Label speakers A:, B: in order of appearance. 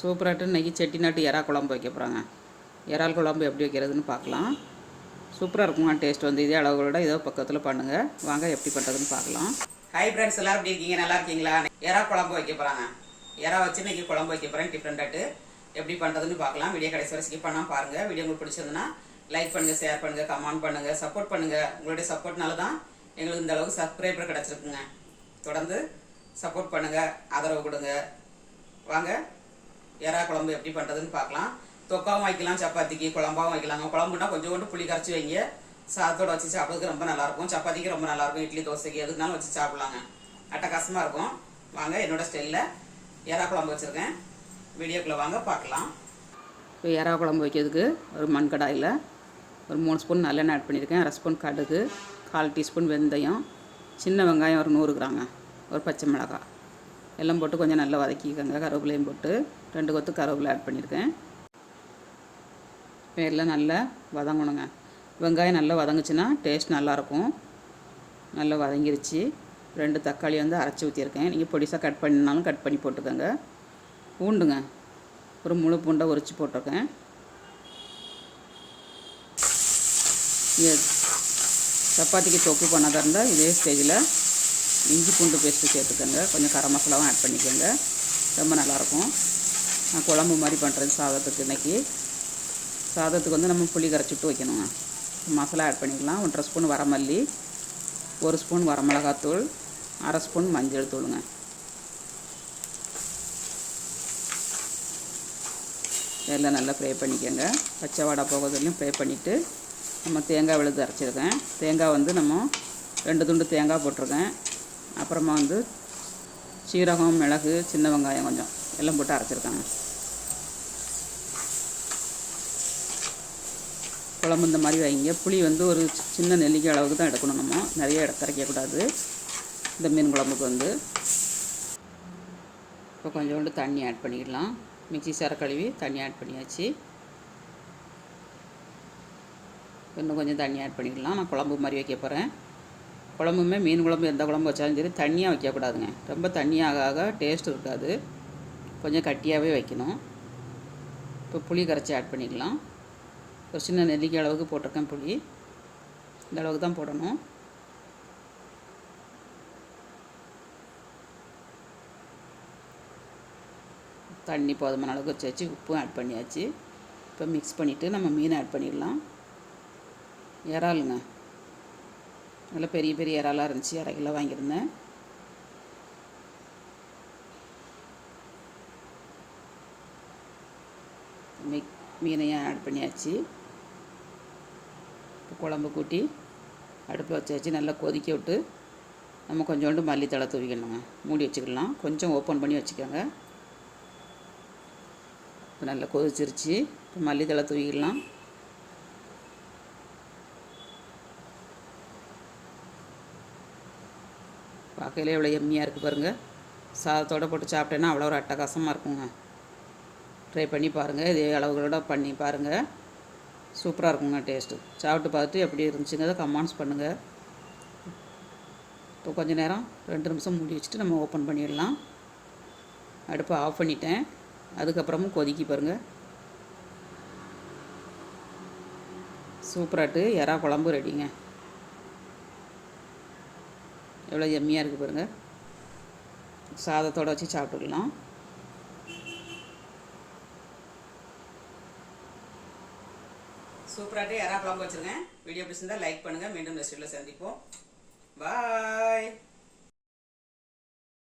A: சூப்பராக இன்றைக்கி செட்டிநாட்டு இறா குழம்பு வைக்க போகிறாங்க இறால் குழம்பு எப்படி வைக்கிறதுன்னு பார்க்கலாம் சூப்பராக இருக்குமா டேஸ்ட் வந்து இதே அளவுகளோட ஏதோ பக்கத்தில் பண்ணுங்கள் வாங்க எப்படி பண்ணுறதுன்னு பார்க்கலாம் ஹை ஃப்ரெண்ட்ஸ் எல்லோரும் எப்படி இருக்கீங்க நல்லா இருக்கீங்களா இறா குழம்பு வைக்க போகிறாங்க இறா வச்சு இன்றைக்கி குழம்பு வைக்க போகிறேன் டிஃப்ரெண்ட்டாட்டு எப்படி பண்ணுறதுன்னு பார்க்கலாம் வீடியோ கடைசி வரைக்கும் ஸ்கிப் பண்ணால் பாருங்கள் வீடியோ உங்களுக்கு பிடிச்சதுன்னா லைக் பண்ணுங்கள் ஷேர் பண்ணுங்கள் கமெண்ட் பண்ணுங்கள் சப்போர்ட் பண்ணுங்கள் உங்களுடைய சப்போர்ட்னால தான் எங்களுக்கு இந்த அளவுக்கு சப்ஸ்கிரைபர் கிடச்சிருக்குங்க தொடர்ந்து சப்போர்ட் பண்ணுங்கள் ஆதரவு கொடுங்க வாங்க எறா குழம்பு எப்படி பண்ணுறதுன்னு பார்க்கலாம் தொக்காவும் வைக்கலாம் சப்பாத்திக்கு குழம்பாவும் வைக்கலாங்க குழம்புனா கொஞ்சம் கொண்டு புளி கரைச்சி வைங்க சாதத்தோட வச்சு சாப்பிட்றதுக்கு ரொம்ப நல்லாயிருக்கும் சப்பாத்திக்கு ரொம்ப நல்லாயிருக்கும் இட்லி தோசைக்கு எதுனாலும் வச்சு சாப்பிட்லாங்க அட்டகாசமாக இருக்கும் வாங்க என்னோடய ஸ்டைலில் எறா குழம்பு வச்சுருக்கேன் வீடியோக்குள்ளே வாங்க பார்க்கலாம் இப்போ எறா குழம்பு வைக்கிறதுக்கு ஒரு மண் ஒரு மூணு ஸ்பூன் நல்லெண்ணெய் ஆட் பண்ணியிருக்கேன் அரை ஸ்பூன் கடுகு கால் டீஸ்பூன் வெந்தயம் சின்ன வெங்காயம் ஒரு நூறு கிராங்க ஒரு பச்சை மிளகாய் எல்லாம் போட்டு கொஞ்சம் நல்லா வதக்கிக்கோங்க கருவேப்பிலையும் போட்டு ரெண்டு கொத்து கருவேப்பிலை ஆட் பண்ணியிருக்கேன் எல்லாம் நல்லா வதங்கணுங்க வெங்காயம் நல்லா வதங்குச்சுன்னா டேஸ்ட் நல்லாயிருக்கும் நல்லா வதங்கிருச்சு ரெண்டு தக்காளி வந்து அரைச்சி ஊற்றியிருக்கேன் நீங்கள் பொடிசாக கட் பண்ணினாலும் கட் பண்ணி போட்டுக்கோங்க பூண்டுங்க ஒரு முழு பூண்டை உரிச்சு போட்டிருக்கேன் சப்பாத்திக்கு தொக்கு பண்ணதாக இருந்தால் இதே ஸ்டேஜில் இஞ்சி பூண்டு பேஸ்ட்டு சேர்த்துக்கோங்க கொஞ்சம் கரம் மசாலாவும் ஆட் பண்ணிக்கோங்க ரொம்ப நல்லாயிருக்கும் நான் குழம்பு மாதிரி பண்ணுறேன் சாதத்துக்கு இன்றைக்கி சாதத்துக்கு வந்து நம்ம புளி கரைச்சிட்டு வைக்கணுங்க மசாலா ஆட் பண்ணிக்கலாம் ஒன்றரை ஸ்பூன் வரமல்லி ஒரு ஸ்பூன் வரமிளகாத்தூள் அரை ஸ்பூன் மஞ்சள் தூளுங்க எல்லாம் நல்லா ஃப்ரை பண்ணிக்கோங்க பச்சை வாடா போகிறதுலையும் ஃப்ரை பண்ணிவிட்டு நம்ம தேங்காய் விழுது அரைச்சிருக்கேன் தேங்காய் வந்து நம்ம ரெண்டு துண்டு தேங்காய் போட்டிருக்கேன் அப்புறமா வந்து சீரகம் மிளகு சின்ன வெங்காயம் கொஞ்சம் எல்லாம் போட்டு அரைச்சிருக்காங்க குழம்பு இந்த மாதிரி வைங்க புளி வந்து ஒரு சின்ன நெல்லிக்காய் அளவுக்கு தான் எடுக்கணும் நம்ம நிறைய கரைக்கக்கூடாது இந்த மீன் குழம்புக்கு வந்து இப்போ கொஞ்சோண்டு தண்ணி ஆட் பண்ணிக்கலாம் மிக்சி சேர கழுவி தண்ணி ஆட் பண்ணியாச்சு இன்னும் கொஞ்சம் தண்ணி ஆட் பண்ணிக்கலாம் நான் குழம்பு மாதிரி வைக்க போகிறேன் குழம்புமே மீன் குழம்பு எந்த குழம்பு வச்சாலும் சரி தண்ணியாக வைக்கக்கூடாதுங்க ரொம்ப தண்ணியாக ஆக டேஸ்ட் இருக்காது கொஞ்சம் கட்டியாகவே வைக்கணும் இப்போ புளி கரைச்சி ஆட் பண்ணிக்கலாம் ஒரு சின்ன நெல்லிக்காய் அளவுக்கு போட்டிருக்கேன் புளி இந்த அளவுக்கு தான் போடணும் தண்ணி போதுமான அளவுக்கு வச்சாச்சு உப்பும் ஆட் பண்ணியாச்சு இப்போ மிக்ஸ் பண்ணிவிட்டு நம்ம மீன் ஆட் பண்ணிடலாம் இறாலுங்க நல்லா பெரிய பெரிய இறாலாக இருந்துச்சு அரை கிலோ வாங்கியிருந்தேன் மீ மீனையும் ஆட் பண்ணியாச்சு குழம்பு கூட்டி அடுப்பில் வச்சாச்சு நல்லா கொதிக்க விட்டு நம்ம கொஞ்சோண்டு மல்லித்தலை தூவிக்கணுங்க மூடி வச்சுக்கலாம் கொஞ்சம் ஓப்பன் பண்ணி வச்சுக்கோங்க இப்போ நல்லா கொதிச்சிருச்சு இப்போ மல்லித்தலை தூவிக்கலாம் பார்க்கையிலே எவ்வளோ எம்மியாக இருக்குது பாருங்கள் சாதத்தோடு போட்டு சாப்பிட்டேன்னா அவ்வளோ ஒரு அட்டகாசமாக இருக்குங்க ட்ரை பண்ணி பாருங்கள் இதே அளவுகளோட பண்ணி பாருங்கள் சூப்பராக இருக்குங்க டேஸ்ட்டு சாப்பிட்டு பார்த்துட்டு எப்படி இருந்துச்சுங்க கமான்ஸ் பண்ணுங்கள் இப்போ கொஞ்சம் நேரம் ரெண்டு நிமிஷம் மூடி வச்சுட்டு நம்ம ஓப்பன் பண்ணிடலாம் அடுப்பை ஆஃப் பண்ணிட்டேன் அதுக்கப்புறமும் கொதிக்கி பாருங்கள் சூப்பராட்டு எறா குழம்பு ரெடிங்க எவ்வளோ எம்மியாக இருக்குது பாருங்கள் சாதத்தோடு வச்சு சாப்பிட்டுக்கலாம் சூப்பராகவே யாராவது குழம்பு வச்சுருங்க வீடியோ பிடிச்சிருந்தா லைக் பண்ணுங்கள் மீண்டும் நெக்ஸ்ட் வீடியோவில் சந்திப்போம் பாய்